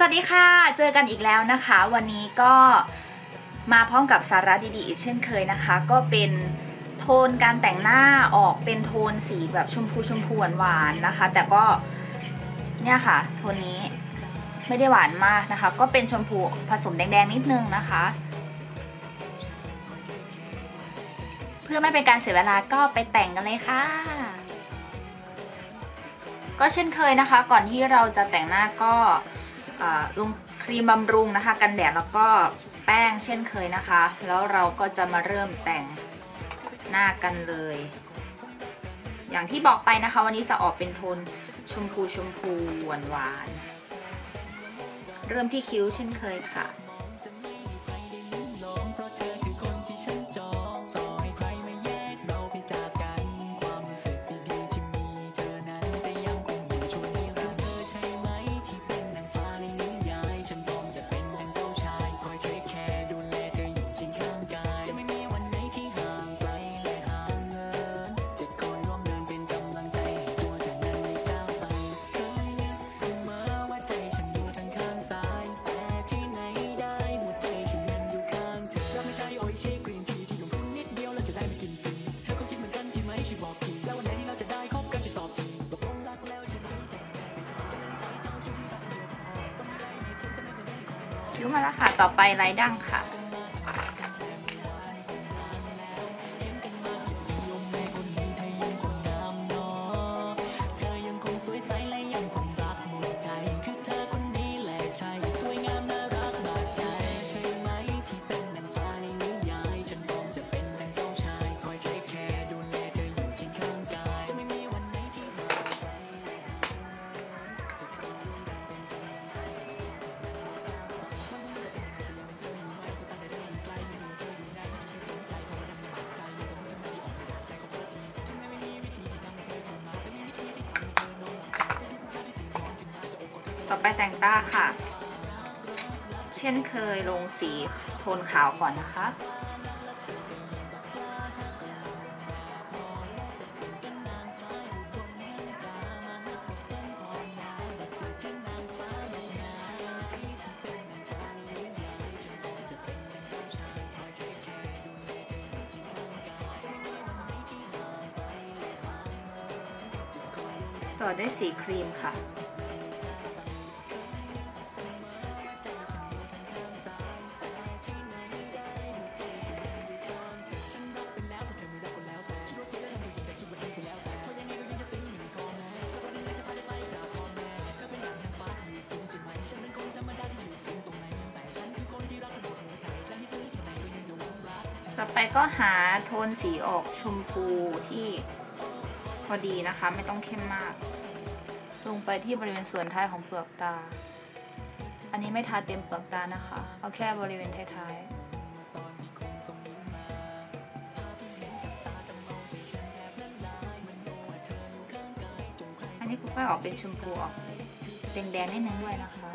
สวัสดีค่ะ เจอกันอีกแล้วนะคะ วันนี้ก็มาพร้อมกับสาระดีๆอีกเช่นเคยนะคะ ก็เป็นโทนการแต่งหน้าออกเป็นโทนสีแบบชมพูชมพูหวานๆนะคะ แต่ก็เนี่ยค่ะ โทนนี้ไม่ได้หวานมากนะคะ ก็เป็นชมพูผสมแดงๆนิดนึงนะคะ เพื่อไม่เป็นการเสียเวลาก็ไปแต่งกันเลยค่ะ ก็เช่นเคยนะคะ ก่อนที่เราจะแต่งหน้าก็ ลงครีมบำรุงนะคะ กันแดดแล้วก็แป้งเช่นเคยนะคะ แล้วเราก็จะมาเริ่มแต่งหน้ากันเลย อย่างที่บอกไปนะคะ วันนี้จะออกเป็นโทนชมพูชมพูหวานหวาน เริ่มที่คิ้วเช่นเคยค่ะ คิ้วมาแล้วค่ะ ต่อไปไร้ดั้งค่ะ ต่อไปแต่งตาค่ะ เช่นเคยลงสีโทนขาวก่อนนะคะต่อด้วยสีครีมค่ะ ต่อไปก็หาโทนสีออกชมพูที่พอดีนะคะ ไม่ต้องเข้มมาก ลงไปที่บริเวณส่วนท้ายของเปลือกตา อันนี้ไม่ทาเต็มเปลือกตานะคะ เอาแค่บริเวณท้ายๆอันนี้คุณป้าออกเป็นชมพูออกแดงๆนิดนึงด้วยนะคะ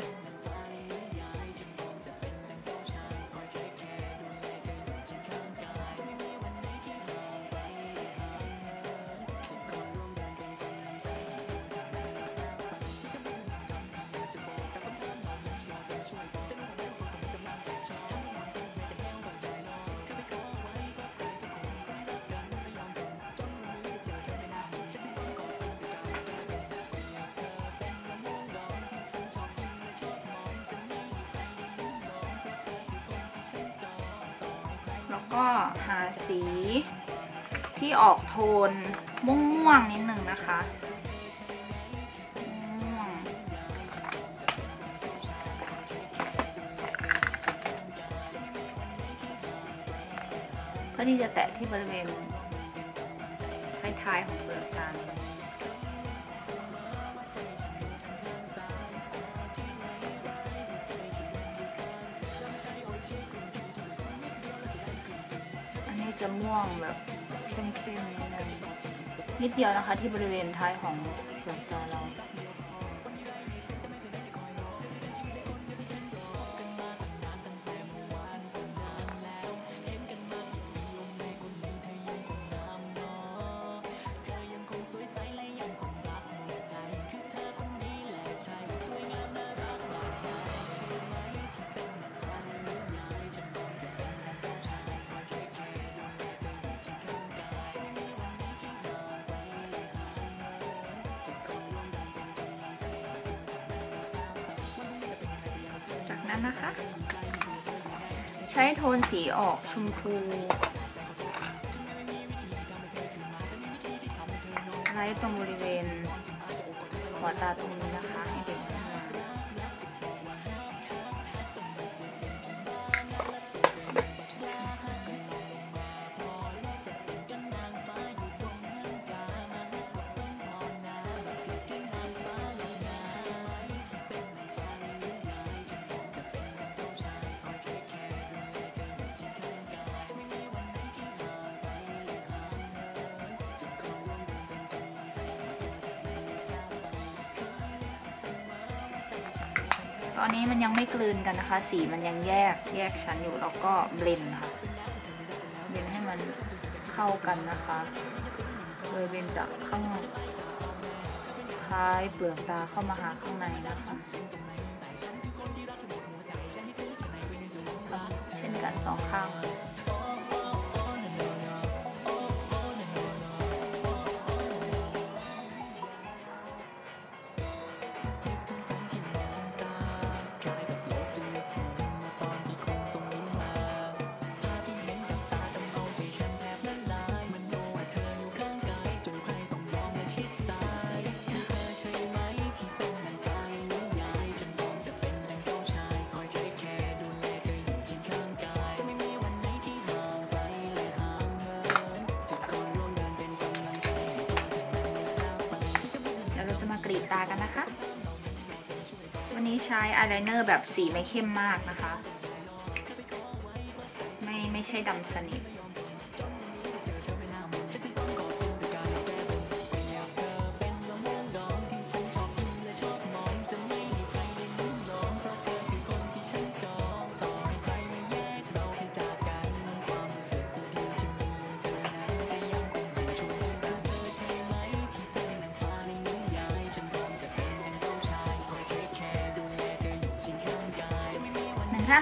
ก็หาสีที่ออกโทนม่วงๆนิดหนึ่งนะคะม่วงเพื่อที่จะแตะที่บริเวณท้ายๆของเปลือกตา จะม่วงแบบเข้มๆนิดนึงนิดเดียวนะคะที่บริเวณท้ายของเปลื อกตาเราอันนะคะ ใช้โทนสีออกชมพูไล่ตรงบริเวณหัวตาตรงนี้นะคะ อนนี้มันยังไม่กลืนกันนะคะ สีมันยังแยกแยกชั้นอยู่แล้วก็เบลนค่ะเบลนให้มันเข้ากันนะคะโดยเบลนจากข้างท้ายเปลือกตาเข้ามาหาข้างในนะคะเช่นกันสองข้าง กรีดตากันนะคะ วันนี้ใช้อายไลเนอร์แบบสีไม่เข้มมากนะคะ ไม่ไม่ใช่ดำสนิท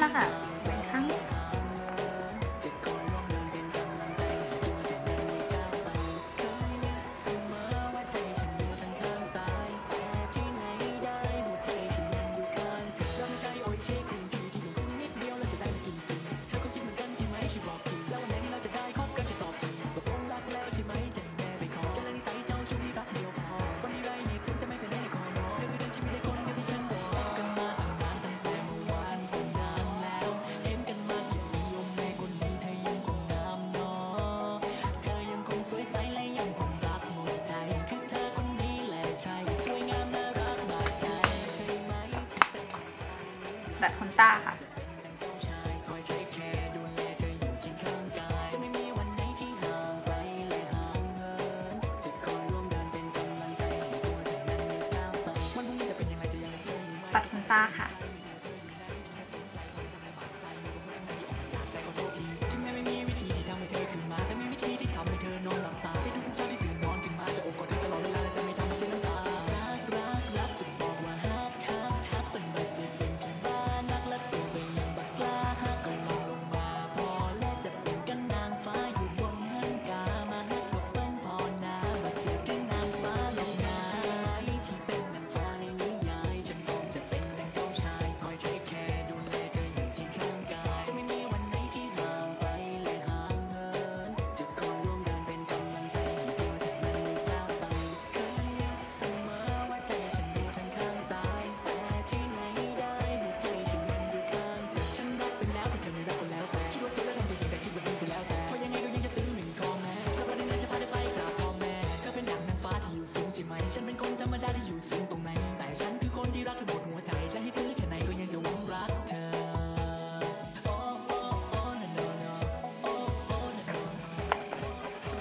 หนึ่ง ต้าค่ะปัดขนตาค่ะ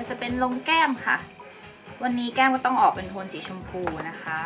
ันจะเป็นลงแก้มค่ะ วันนี้แก้มก็ต้องออกเป็นโทนสีชมพูนะคะ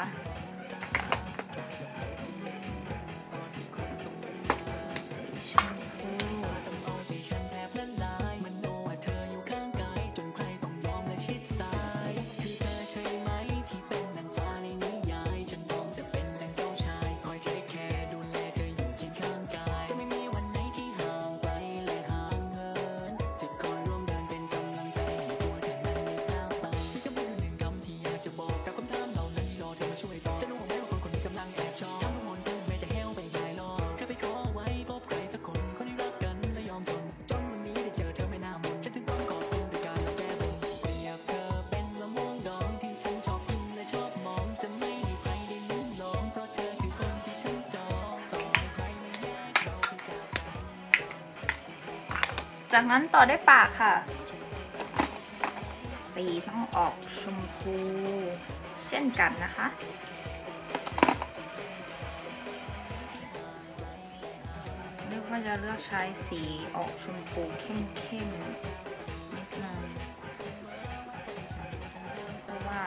จากนั้นต่อได้ปากค่ะ สีต้องออกชมพูเช่นกันนะคะ เรียกว่าจะเลือกใช้สีออกชมพูเข้มๆนิดนึงเพราะว่า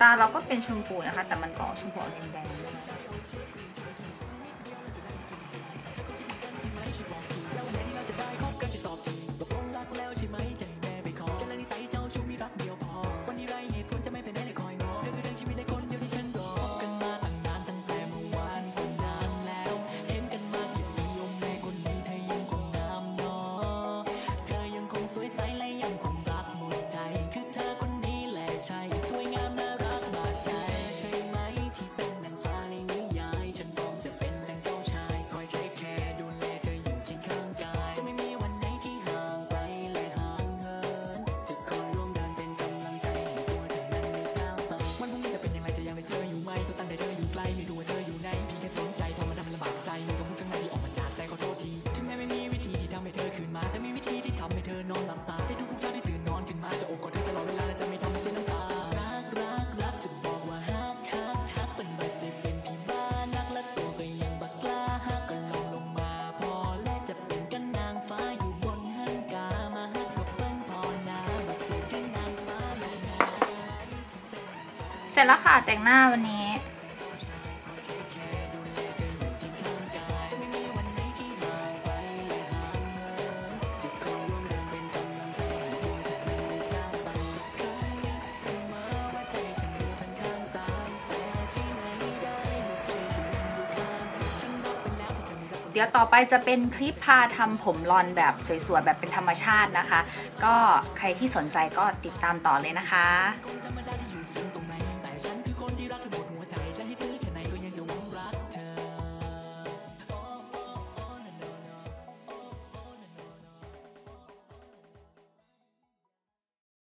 ตาเราก็เป็นชมพูนะคะ แต่มันออกชมพูออกแดงๆ สร็จแล้วค่ะแต่งหน้าวันนี้ เดี๋ยวต่อไปจะเป็นคลิปพาทำผมรอนแบบสวยๆ แบบเป็นธรรมชาตินะคะ ก็ใครที่สนใจก็ติดตามต่อเลยนะคะ